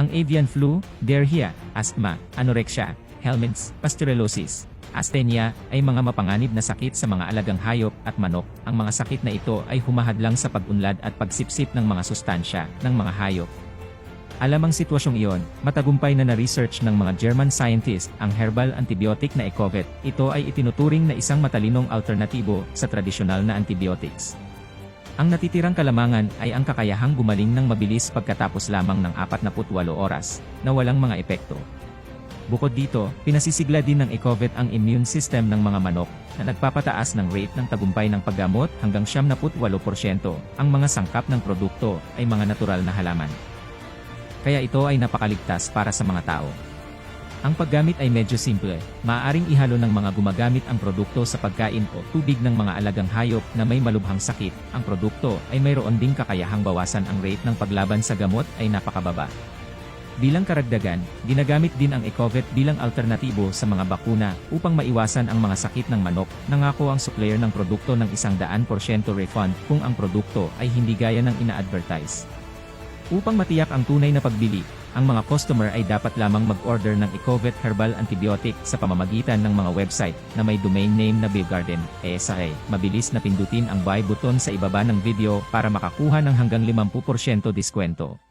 Ang avian flu, diarrhea, asthma, anorexia, helminths, pasteurellosis, asthenia ay mga mapanganib na sakit sa mga alagang hayop at manok. Ang mga sakit na ito ay humahadlang sa pag-unlad at pagsipsip ng mga sustansya ng mga hayop. Alam ang sitwasyong iyon, matagumpay na na-research ng mga German scientist ang herbal antibiotic na Ecovet. Ito ay itinuturing na isang matalinong alternatibo sa tradisyonal na antibiotics. Ang natitirang kalamangan ay ang kakayahang gumaling ng mabilis pagkatapos lamang ng 48 oras na walang mga epekto. Bukod dito, pinasisigla din ng Ecovet ang immune system ng mga manok na nagpapataas ng rate ng tagumpay ng paggamot hanggang 78%. Ang mga sangkap ng produkto ay mga natural na halaman. Kaya ito ay napakaligtas para sa mga tao. Ang paggamit ay medyo simple, maaaring ihalo ng mga gumagamit ang produkto sa pagkain o tubig ng mga alagang hayop na may malubhang sakit. Ang produkto ay mayroon ding kakayahang bawasan ang rate ng paglaban sa gamot ay napakababa. Bilang karagdagan, ginagamit din ang Ecovet bilang alternatibo sa mga bakuna upang maiwasan ang mga sakit ng manok. Nangako ang supplier ng produkto ng 100% refund kung ang produkto ay hindi gaya ng ina-advertise. Upang matiyak ang tunay na pagbili, ang mga customer ay dapat lamang mag-order ng Ecovet Herbal Antibiotic sa pamamagitan ng mga website na may domain name na Biogarden, ESA. Mabilis na pindutin ang buy button sa ibaba ng video para makakuha ng hanggang 50% diskwento.